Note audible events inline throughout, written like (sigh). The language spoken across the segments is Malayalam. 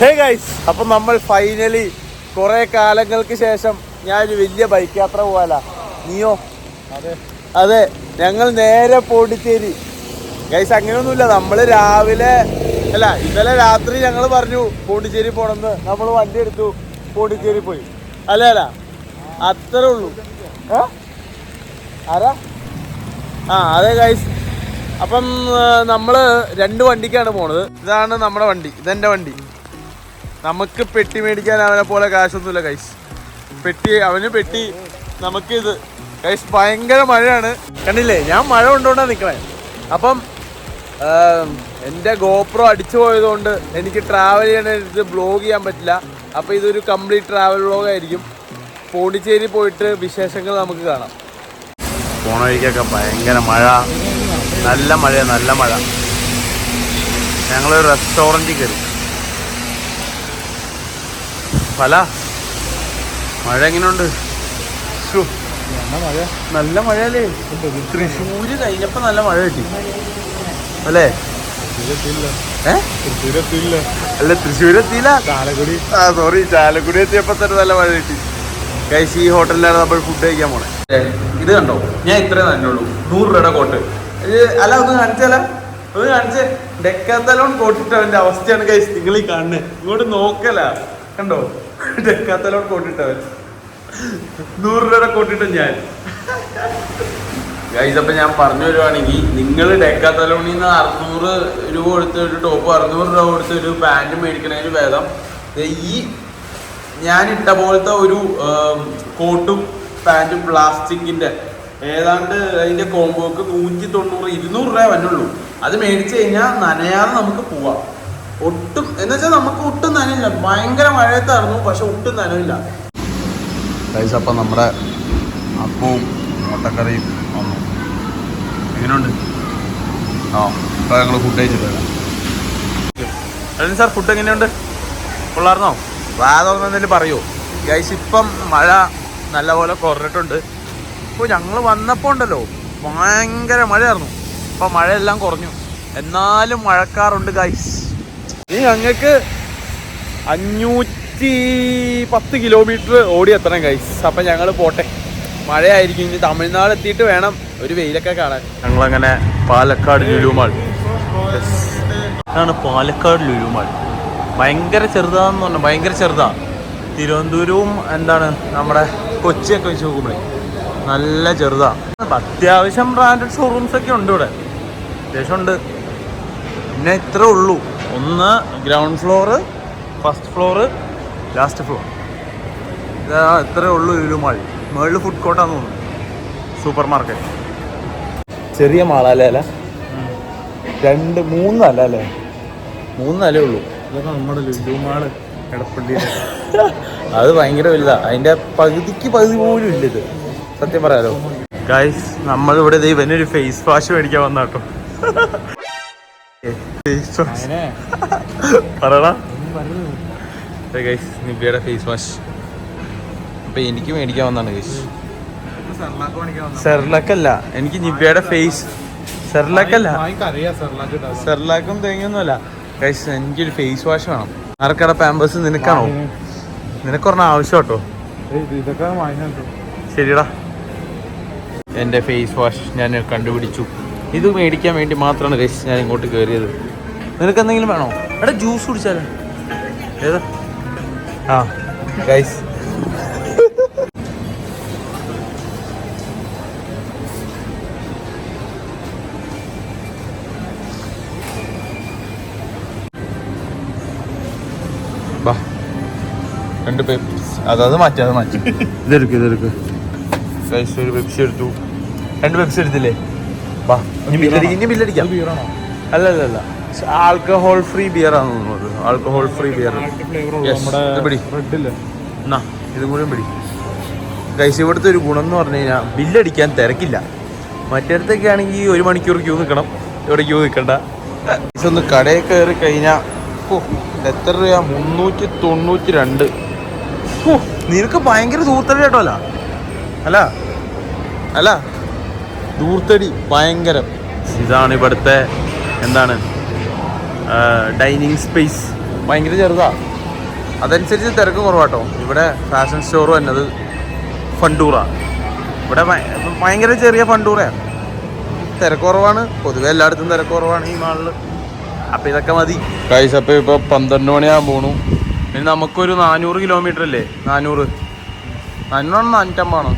ഹേ ഗൈസ് അപ്പം നമ്മൾ ഫൈനലി കുറെ കാലങ്ങൾക്ക് ശേഷം ഞാൻ ഒരു വലിയ ബൈക്ക് യാത്ര പോകാല നീയോ? അതെ. ഞങ്ങൾ നേരെ പോണ്ടിച്ചേരി. ഗൈസ് അങ്ങനെയൊന്നുമില്ല. നമ്മൾ രാവിലെ അല്ല ഇന്നലെ രാത്രി ഞങ്ങൾ പറഞ്ഞു പോണ്ടിച്ചേരി പോണെന്ന്. നമ്മൾ വണ്ടി എടുത്തു പോണ്ടിച്ചേരി പോയി. അല്ലേ അല്ല. അത്രേ ഉള്ളൂ? ആരാ? ആ അതെ ഗൈസ് അപ്പം നമ്മൾ രണ്ട് വണ്ടിക്കാണ് പോണത്. ഇതാണ് നമ്മുടെ വണ്ടി. ഇതെന്റെ വണ്ടി. നമുക്ക് പെട്ടി മേടിക്കാൻ അവനെ പോലെ കാശൊന്നുമില്ല കൈസ് പെട്ടി അവന് പെട്ടി നമുക്ക് ഇത് കൈസ് ഭയങ്കര മഴയാണ്. കണ്ടില്ലേ? ഞാൻ മഴ കൊണ്ടുകൊണ്ടാ നിൽക്കണേ അപ്പം എന്റെ ഗോപ്രോ അടിച്ചു പോയതുകൊണ്ട് എനിക്ക് ട്രാവൽ ചെയ്യാനായിട്ട് ബ്ലോഗ് ചെയ്യാൻ പറ്റില്ല. അപ്പോൾ ഇതൊരു കംപ്ലീറ്റ് ട്രാവൽ ബ്ലോഗ് ആയിരിക്കും. പോണ്ടിച്ചേരി പോയിട്ട് വിശേഷങ്ങൾ നമുക്ക് കാണാം. പോണ വഴിക്കൊക്കെ ഭയങ്കര മഴ. നല്ല മഴ നല്ല മഴ. ഞങ്ങളൊരു റെസ്റ്റോറന്റിൽ കയറി. പല. മഴ എങ്ങനെയുണ്ട് നല്ല മഴയല്ലേ? തൃശ്ശൂര് കഴിഞ്ഞപ്പോ നല്ല മഴ കിട്ടി. അല്ലേ? അല്ല തൃശ്ശൂർ എത്തിയില്ല ചാലക്കുടി. ആ സോറി ചാലക്കുടി എത്തിയപ്പോ തന്നെ നല്ല മഴ കിട്ടി. കൈസ് ഈ ഹോട്ടലിലാണ് നമ്മൾ ഫുഡ് കഴിക്കാൻ പോണേ. ഇത് കണ്ടോ? ഞാൻ ഇത്രേ തന്നെ ഉള്ളൂ നൂറ് രൂപയുടെ കോട്ട്. അല്ല ഒന്ന് കാണിച്ചാലോ ഒന്ന് കാണിച്ചേ. ഡെക്കാത്തലോൺ കോട്ടിട്ടവന്റെ അവസ്ഥയാണ് കൈസ് നിങ്ങൾ ഈ കാണുന്നത് ഇങ്ങോട്ട് നോക്കല. കണ്ടോ? ഡെക്കാത്തലോൺ കോട്ടിട്ടവൻ. നൂറ് രൂപയുടെ കോട്ടിട്ട ഞാൻ. ഗൈസ് ഞാൻ പറഞ്ഞു വരുവാണെങ്കിൽ നിങ്ങൾ ഡെക്കാത്തലോണിൽ നിന്ന് അറുന്നൂറ് രൂപ കൊടുത്ത് ഒരു ടോപ്പ് അറുന്നൂറ് രൂപ കൊടുത്ത് ഒരു പാന്റ് മേടിക്കണതിന് ഭേദം ഈ ഞാൻ ഇട്ട പോലത്തെ ഒരു കോട്ടും പാന്റും പ്ലാസ്റ്റിക്കിന്റെ ഏതാണ്ട് അതിന്റെ കോമ്പോക്ക് നൂറ്റി തൊണ്ണൂറ് ഇരുന്നൂറ് രൂപ വന്നുള്ളൂ. അത് മേടിച്ചു കഴിഞ്ഞാൽ നനയാതെ നമുക്ക് പോവാം. ഒട്ടും എന്ന് വെച്ചാൽ നമുക്ക് ഒട്ടും നനയില്ല. ഭയങ്കര മഴയത്തായിരുന്നു പക്ഷെ ഒട്ടും നനവില്ല അപ്പം നമ്മുടെ അപ്പവും മുട്ടക്കറിയും വന്നു. എങ്ങനെയുണ്ട്? ആ ഇപ്പം ഞങ്ങൾ ഫുഡ് കഴിച്ചിട്ട് വരാം. സാർ ഫുഡ് എങ്ങനെയുണ്ട്? കൊള്ളാർന്നോ വാ തുറന്നെന്തെങ്കിലും പറയൂ. ഗൈസ് ഇപ്പം മഴ നല്ലപോലെ കുറഞ്ഞിട്ടുണ്ട്. ഇപ്പോൾ ഞങ്ങൾ വന്നപ്പോൾ ഉണ്ടല്ലോ ഭയങ്കര മഴയായിരുന്നു. ഇപ്പം മഴയെല്ലാം കുറഞ്ഞു. എന്നാലും മഴക്കാറുണ്ട് ഗൈസ് ഇനി ഞങ്ങൾക്ക് അഞ്ഞൂറ്റി പത്ത് കിലോമീറ്റർ ഓടി എത്തണം കൈസ് അപ്പം ഞങ്ങൾ പോട്ടെ. മഴയായിരിക്കും. ഇനി തമിഴ്നാട് എത്തിയിട്ട് വേണം ഒരു വെയിലൊക്കെ കാണാൻ. ഞങ്ങളങ്ങനെ പാലക്കാട് ലുലുമാൾ ഇതാണ് പാലക്കാട് ലുലുമാൾ ഭയങ്കര ചെറുതാന്ന് പറഞ്ഞു ഭയങ്കര ചെറുതാ. തിരുവനന്തപുരവും എന്താണ് നമ്മുടെ കൊച്ചിയൊക്കെ വെച്ച് നോക്കുമ്പോഴേ നല്ല ചെറുതാ. അത്യാവശ്യം ബ്രാൻഡഡ് ഷോറൂംസ് ഒക്കെ ഉണ്ട് ഇവിടെ. അത്യാവശ്യം ഉണ്ട്. പിന്നെ ഇത്രേ ഉള്ളൂ. ഒന്ന് ground floor first floor last floor ഇതാ ഇത്രേ ഉള്ളൂ ഇരുമാളി മേളിൽ ഫുഡ് കോർട്ടാന്ന് തോന്നുന്നു. സൂപ്പർ മാർക്കറ്റ് ചെറിയ മാളല്ലേ അല്ല? രണ്ട് മൂന്നല്ല അല്ലേ? മൂന്നല്ലേ ഉള്ളൂ. ഇതൊക്കെ നമ്മുടെ ലുലുമാൾ ഇടപ്പള്ളി (laughs) അത് ഭയങ്കര വലുതാ. അതിന്റെ പകുതിക്ക് പകുതി പോലും ഇല്ല ഇത്. സത്യം പറയാലോ. ഗൈസ് നമ്മളിവിടെ ദേ ഇവനൊരു ഫേസ് വാഷ് മേടിക്കാൻ വന്ന (laughs) (laughs) പറയടാ. ഗൈസ് നിബിയുടെ ഫേസ് വാഷ് അപ്പൊ എനിക്ക് മേടിക്കാൻ വന്നാണ് ഗൈസ് സെർലക്കല്ല എനിക്ക് നിബിയുടെ ഫേസ് സെർലക്കല്ല. സെർലാക്ക് തേങ്ങയൊന്നുമല്ല. ഗൈസ് എനിക്കൊരു ഫേസ് വാഷ് വേണം. ആർക്കട പാമ്പേഴ്സ് നിനക്കാണോ? നിനക്കൊരെണ്ണം ആവശ്യം കേട്ടോ. ശരിടാ. എന്റെ ഫേസ് വാഷ് ഞാൻ കണ്ടുപിടിച്ചു. ഇത് മേടിക്കാൻ വേണ്ടി മാത്രമാണ് ഗൈസ് ഞാൻ ഇങ്ങോട്ട് കയറിയത് നിനക്ക് എന്തെങ്കിലും വേണോ? എടാ ജ്യൂസ് കുടിച്ചാലോ? ഏതാ? ആ ഗൈസ് രണ്ട് പെപ്സ് അതത് മാറ്റി അത് മാറ്റി. ഇതെടുക്ക് ഇതെടുക്ക്. ഗൈസ് ഒരു പെപ്സി എടുത്തു. രണ്ട് പെപ്സി എടുത്തില്ലേ? വാ ഇനി ബില്ലടിക്കാം ഇനി ബില്ലടിക്കാം. ബീറാണോ അല്ല അല്ല അല്ല ആൽക്കഹോൾ ഫ്രീ ബിയർ ആണ് തോന്നുന്നത് ആൽക്കഹോൾ ഫ്രീ ബിയർ. ഇത് പിടി. റെഡില്ലേ എന്നാ ഇതും കൂടി പിടി. കൈസ് ഇവിടുത്തെ ഒരു ഗുണം എന്ന് പറഞ്ഞു കഴിഞ്ഞാൽ ബില്ലടിക്കാൻ തിരക്കില്ല. മറ്റേടത്തൊക്കെ ആണെങ്കിൽ ഒരു മണിക്കൂർ ക്യൂ നിൽക്കണം. ഇവിടെ ക്യൂ നിൽക്കണ്ട. ഒന്ന് കടയിൽ കയറി കഴിഞ്ഞാൽ ഓ എത്ര രൂപ മുന്നൂറ്റി തൊണ്ണൂറ്റി രണ്ട് ഓ നിനക്ക് ഭയങ്കര ദൂർത്തടി കേട്ടോ അല്ല? അല്ല? അല്ല? ദൂർത്തടി ഭയങ്കരം. ഇതാണ് ഇവിടുത്തെ എന്താണ്? ഡൈനിങ് സ്പേസ് ഭയങ്കര ചെറുതാ. അതനുസരിച്ച് തിരക്ക് കുറവാട്ടോ. ഇവിടെ ഫാഷൻ സ്റ്റോർ വന്നത് ഫണ്ടൂറ. ഇവിടെ ഭയ- ഭയങ്കര ചെറിയ ഫണ്ടൂറയാണ് തിരക്ക് കുറവാണ്. പൊതുവെ എല്ലായിടത്തും തിരക്ക് കുറവാണ് ഈ മാളിൽ അപ്പം ഇതൊക്കെ മതി. കൈസ് അപ്പം ഇപ്പോൾ പന്ത്രണ്ട് മണിയാകാൻ പോണു. പിന്നെ നമുക്കൊരു നാനൂറ് കിലോമീറ്റർ അല്ലേ? നാനൂറ്. നാനൂറാണ് നാനൂറ്റമ്പാണോ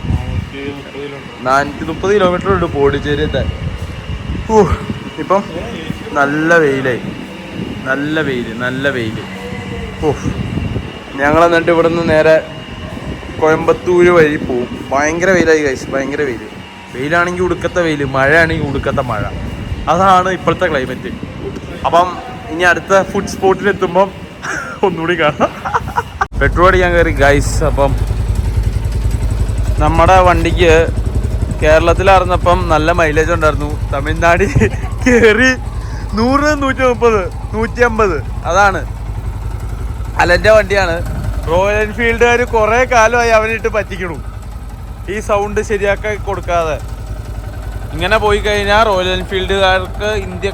നാനൂറ്റി മുപ്പത് കിലോമീറ്റർ ഉണ്ട് പോണ്ടിച്ചേരി എത്താൻ ഇപ്പം നല്ല വെയിലായി. നല്ല വെയിൽ നല്ല വെയിൽ ഓ ഞങ്ങൾ എന്നിട്ട് ഇവിടെ നിന്ന് നേരെ കോയമ്പത്തൂർ വഴി പോവും. ഭയങ്കര വെയിലായി കഴിച്ച് ഭയങ്കര വെയിൽ വെയിലാണെങ്കിൽ ഉടുക്കത്തെ വെയിൽ മഴയാണെങ്കിൽ ഉടുക്കത്തെ മഴ. അതാണ് ഇപ്പോഴത്തെ ക്ലൈമറ്റ് അപ്പം ഇനി അടുത്ത ഫുഡ് സ്പോട്ടിൽ എത്തുമ്പം ഒന്നുകൂടി കാണാം. പെട്രോൾ അടിക്കാൻ കയറി ഗൈസ് അപ്പം നമ്മുടെ വണ്ടിക്ക് കേരളത്തിലായിരുന്നപ്പം നല്ല മൈലേജ് ഉണ്ടായിരുന്നു. തമിഴ്നാട് കയറി നൂറ് നൂറ്റി മുപ്പത് നൂറ്റി അമ്പത് അതാണ് അലന്റെ വണ്ടിയാണ്. റോയൽ എൻഫീൽഡുകാർ കുറേ കാലമായി അവനിട്ട് പറ്റിക്കണു. ഈ സൗണ്ട് ശരിയാക്കി കൊടുക്കാതെ. ഇങ്ങനെ പോയി കഴിഞ്ഞാൽ റോയൽ എൻഫീൽഡുകാർക്ക് ഇന്ത്യ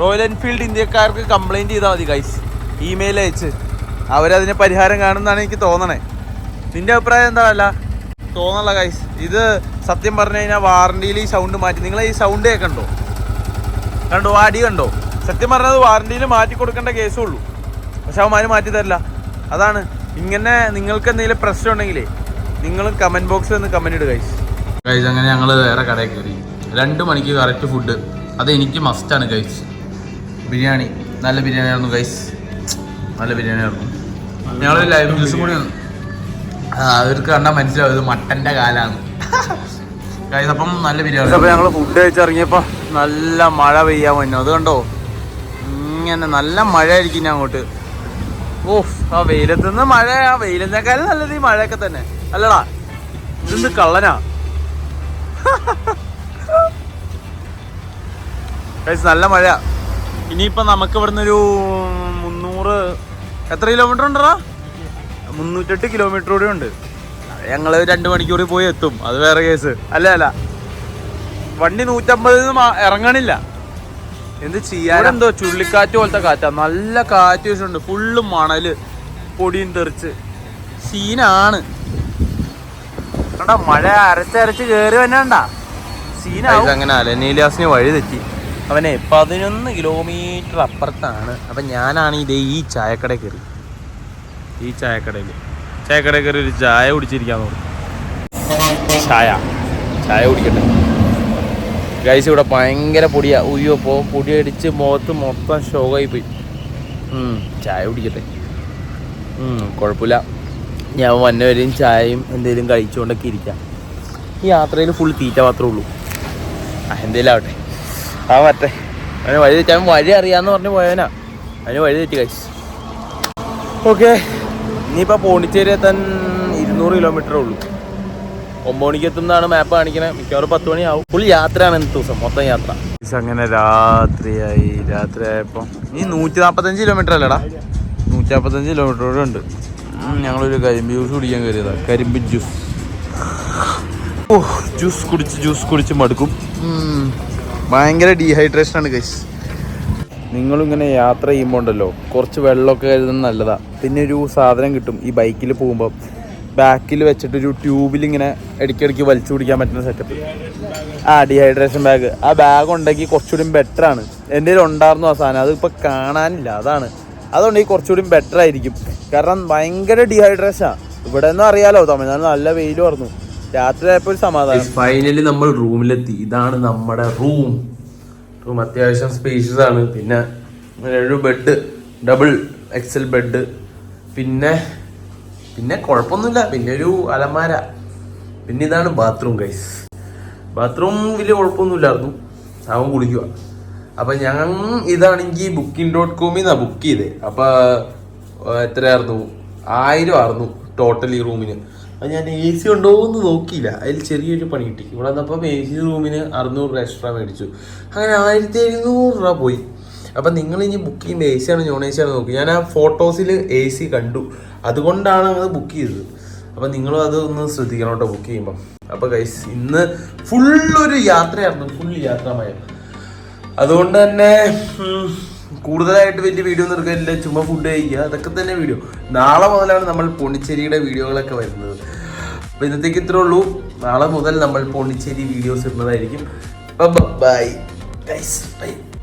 റോയൽ എൻഫീൽഡ് ഇന്ത്യക്കാർക്ക് കംപ്ലൈന്റ് ചെയ്താൽ മതി ഗൈസ് ഇമെയിൽ അയച്ച്. അവരതിന് പരിഹാരം കാണുമെന്നാണ് എനിക്ക് തോന്നണേ. നിന്റെ അഭിപ്രായം എന്താ അല്ല തോന്നല്ല ഗൈസ് ഇത് സത്യം പറഞ്ഞു കഴിഞ്ഞാൽ വാറണ്ടിയിൽ ഈ സൗണ്ട് മാറ്റി. നിങ്ങൾ ഈ സൗണ്ട് കേൾക്കണ്ടോ കണ്ടോ അടി കണ്ടോ? സത്യം പറഞ്ഞത് വാറണ്ടിയിൽ മാറ്റി കൊടുക്കേണ്ട കേസേ ഉള്ളൂ. പക്ഷെ അവന്മാർ മാറ്റി തരില്ല. അതാണ് ഇങ്ങനെ നിങ്ങൾക്ക് എന്തെങ്കിലും പ്രശ്നം ഉണ്ടെങ്കിലേ നിങ്ങൾ കമന്റ് ബോക്സിൽ നിന്ന് കമന്റ് ഇടുക ഗൈസ് അങ്ങനെ ഞങ്ങൾ വേറെ കടയിൽ കയറി. രണ്ട് മണിക്ക് കറക്റ്റ് ഫുഡ് അത് എനിക്ക് മസ്റ്റാണ് ഗൈസ് ബിരിയാണി. നല്ല ബിരിയാണി ആയിരുന്നു ഗൈസ് നല്ല ബിരിയാണി ആയിരുന്നു. ഞങ്ങൾ ലൈവ് ജ്യൂസും കൂടി അവർക്ക് കണ്ടാൽ മനസ്സിലാവും ഇത് മട്ടന്റെ കാലാണ്. (laughs) ഗൈസ് അപ്പം നല്ല ബിരിയാണി അപ്പം ഞങ്ങൾ ഫുഡ് കഴിച്ചിറങ്ങിയപ്പോ നല്ല മഴ പെയ്യാൻ വന്നു. അത് കണ്ടോ? ഇങ്ങനെ നല്ല മഴ ആയിരിക്കും ഞാൻ അങ്ങോട്ട്. ഓഫ് ആ വെയിലത്ത് നിന്ന് മഴ ആ വെയിലിനേക്കാളും നല്ലത് ഈ മഴയൊക്കെ തന്നെ. അല്ലടാ ഇതെന്ത് കള്ളനാ? നല്ല മഴ ഇനിയിപ്പോ നമുക്ക് ഇവിടുന്ന് ഒരു മുന്നൂറ് എത്ര കിലോമീറ്റർ ഉണ്ടടാ? മുന്നൂറ്റെട്ട് കിലോമീറ്റർ കൂടി ഉണ്ട്. ഞങ്ങൾ രണ്ട് മണിക്കൂറിൽ പോയി എത്തും. അത് വേറെ കേസ് അല്ല അല്ല. വണ്ടി നൂറ്റമ്പതിൽ നിന്ന് ഇറങ്ങണില്ല. എന്ത് ചെയ്യാൻ എന്തോ ചുഴലിക്കാറ്റ് പോലത്തെ കാറ്റാ. നല്ല കാറ്റ് വീശുന്നുണ്ട്. ഫുള്ള് മണൽ പൊടിയും തെറിച്ച്. സീനാണ്. കണ്ടാ മഴ അരച്ചരച്ച് കയറി വന്നാണ്ടാ സീനാവും. അങ്ങനെ അലനീലാസിന് വഴി തെറ്റി. അവനെ പതിനൊന്ന് കിലോമീറ്റർ അപ്പുറത്താണ്. അപ്പൊ ഞാനാണ് ഇതേ ഈ ചായക്കട കയറി. ഈ ചായക്കടയിൽ ചായക്കടയിൽ കയറി ഒരു ചായ കുടിച്ചിരിക്കാൻ നോക്കും ചായ. ചായ കുടിക്കട്ടെ. ഗൈസ് ഇവിടെ ഭയങ്കര പൊടിയാ. ഉയ്യോ പോ പൊടി അടിച്ച് മുഖത്ത് മൊത്തം ഷോകായി പോയി. ചായ കുടിക്കട്ടെ. കുഴപ്പമില്ല. ഞാൻ വന്നവരെയും ചായയും എന്തെങ്കിലും കഴിച്ചുകൊണ്ടൊക്കെ ഇരിക്കാം. ഈ യാത്രയിൽ ഫുൾ തീറ്റ മാത്രമേ ഉള്ളൂ. ആ എന്തേലും ആവട്ടെ. ആ മറ്റേ അവന് വഴി തെറ്റി അവൻ വഴി അറിയാന്ന് പറഞ്ഞ് പോയവനാ. അവന് വഴി തെറ്റി കഴിച്ചു ഓക്കെ ഇനിയിപ്പോൾ പോണ്ടിച്ചേരി എത്താൻ ഇരുന്നൂറ് കിലോമീറ്ററേ ഉള്ളൂ. ഒമ്പത് എത്തുന്നതാണ് മാപ്പ് കാണിക്കുന്നത് മിക്കവാറും പത്ത് മണിയാവും. ഫുൾ യാത്രയാണ് ഇന്നത്തെ ദിവസം. മൊത്തം യാത്ര. അങ്ങനെ രാത്രിയായി. രാത്രിയായപ്പോൾ ഈ നൂറ്റി നാൽപ്പത്തഞ്ച് കിലോമീറ്റർ അല്ലടാ. നൂറ്റി കിലോമീറ്റർ കൂടെ ഉണ്ട്. ഞങ്ങളൊരു കരിമ്പ് ജ്യൂസ് കുടിക്കാൻ കയറിയതാ. കരിമ്പ് ജ്യൂസ് ഓ ജ്യൂസ് കുടിച്ച് ജ്യൂസ് കുടിച്ച് മടുക്കും. ഭയങ്കര ഡീഹൈഡ്രേഷൻ ആണ് കൈസ് നിങ്ങളിങ്ങനെ യാത്ര ചെയ്യുമ്പോൾ ഉണ്ടല്ലോ കുറച്ച് വെള്ളമൊക്കെ കരുതുന്നത് നല്ലതാ. പിന്നെ ഒരു സാധനം കിട്ടും. ഈ ബൈക്കിൽ പോകുമ്പോൾ ബാക്കിൽ വെച്ചിട്ട് ഒരു ട്യൂബിൽ ഇങ്ങനെ ഇടയ്ക്കിടയ്ക്ക് വലിച്ചു പിടിക്കാൻ പറ്റുന്ന സെറ്റപ്പ് ആ ഡീഹൈഡ്രേഷൻ ബാഗ് ആ ബാഗ് ഉണ്ടെങ്കിൽ കുറച്ചുകൂടി ബെറ്റർ ആണ്. എന്റെ കയ്യിൽ ഉണ്ടായിരുന്നു ആ സാധനം. അതിപ്പോൾ കാണാനില്ല. അതാണ്. അതുണ്ടെങ്കിൽ കുറച്ചുകൂടി ബെറ്റർ ആയിരിക്കും. കാരണം ഭയങ്കര ഡീഹൈഡ്രേഷനാണ് ഇവിടെ നിന്ന് അറിയാലോ തമിഴ്നാട് നല്ല പറഞ്ഞു രാത്രി ആയപ്പോൾ ഒരു സമാധാനം. ഫൈനലി നമ്മൾ റൂമിലെത്തി. ഇതാണ് നമ്മുടെ റൂം റൂം അത്യാവശ്യം സ്പേഷ്യസ് ആണ്. പിന്നെ ഒരു ബെഡ് ഡബിൾ എക്സൽ ബെഡ് പിന്നെ പിന്നെ കുഴപ്പമൊന്നുമില്ല പിന്നെ ഒരു അലമാര. പിന്നെ ഇതാണ് ബാത്റൂം ഗൈസ് ബാത്റൂം വലിയ കുഴപ്പമൊന്നുമില്ലായിരുന്നു അവൻ കുളിക്കുക. അപ്പൊ ഞാൻ ഇതാണെങ്കിൽ ബുക്കിംഗ് ഡോട്ട് കോമിൽ നിന്നാണ് ബുക്ക് ചെയ്തത് അപ്പൊ എത്രയായിരുന്നു? ആയിരം ആയിരുന്നു ടോട്ടലി റൂമിന് അപ്പൊ ഞാൻ എ സി ഉണ്ടോ എന്ന് നോക്കിയില്ല. അതിൽ ചെറിയൊരു പണി കിട്ടി. ഇവിടെ വന്നപ്പം എ സി റൂമിന് അറുന്നൂറ് രൂപ എക്സ്ട്രാ മേടിച്ചു. അങ്ങനെ ആയിരത്തി എഴുന്നൂറ് രൂപ പോയി. അപ്പം നിങ്ങൾ ഇനി ബുക്ക് ചെയ്യുമ്പോൾ എ സി ആണ് നോൺ എ സി ആണ് നോക്കി. ഞാൻ ആ ഫോട്ടോസിൽ എ സി കണ്ടു. അതുകൊണ്ടാണ് അത് ബുക്ക് ചെയ്തത്. അപ്പം നിങ്ങളും അത് ഒന്ന് ശ്രദ്ധിക്കണം കേട്ടോ ബുക്ക് ചെയ്യുമ്പോൾ അപ്പോൾ ഗൈസ് ഇന്ന് ഫുള്ളൊരു യാത്രയായിരുന്നു. ഫുൾ യാത്രമായ. അതുകൊണ്ട് തന്നെ കൂടുതലായിട്ട് വലിയ വീഡിയോ ഒന്നും എടുക്കാനില്ല. ചുമ്മാ ഫുഡ് കഴിക്കുക. അതൊക്കെ തന്നെ വീഡിയോ നാളെ മുതലാണ് നമ്മൾ പോണ്ടിച്ചേരിയുടെ വീഡിയോകളൊക്കെ വരുന്നത്. അപ്പോൾ ഇന്നത്തേക്ക് ഇത്രേ ഉള്ളൂ. നാളെ മുതൽ നമ്മൾ പോണ്ടിച്ചേരി വീഡിയോസ് ഇടുന്നതായിരിക്കും. Bye guys bye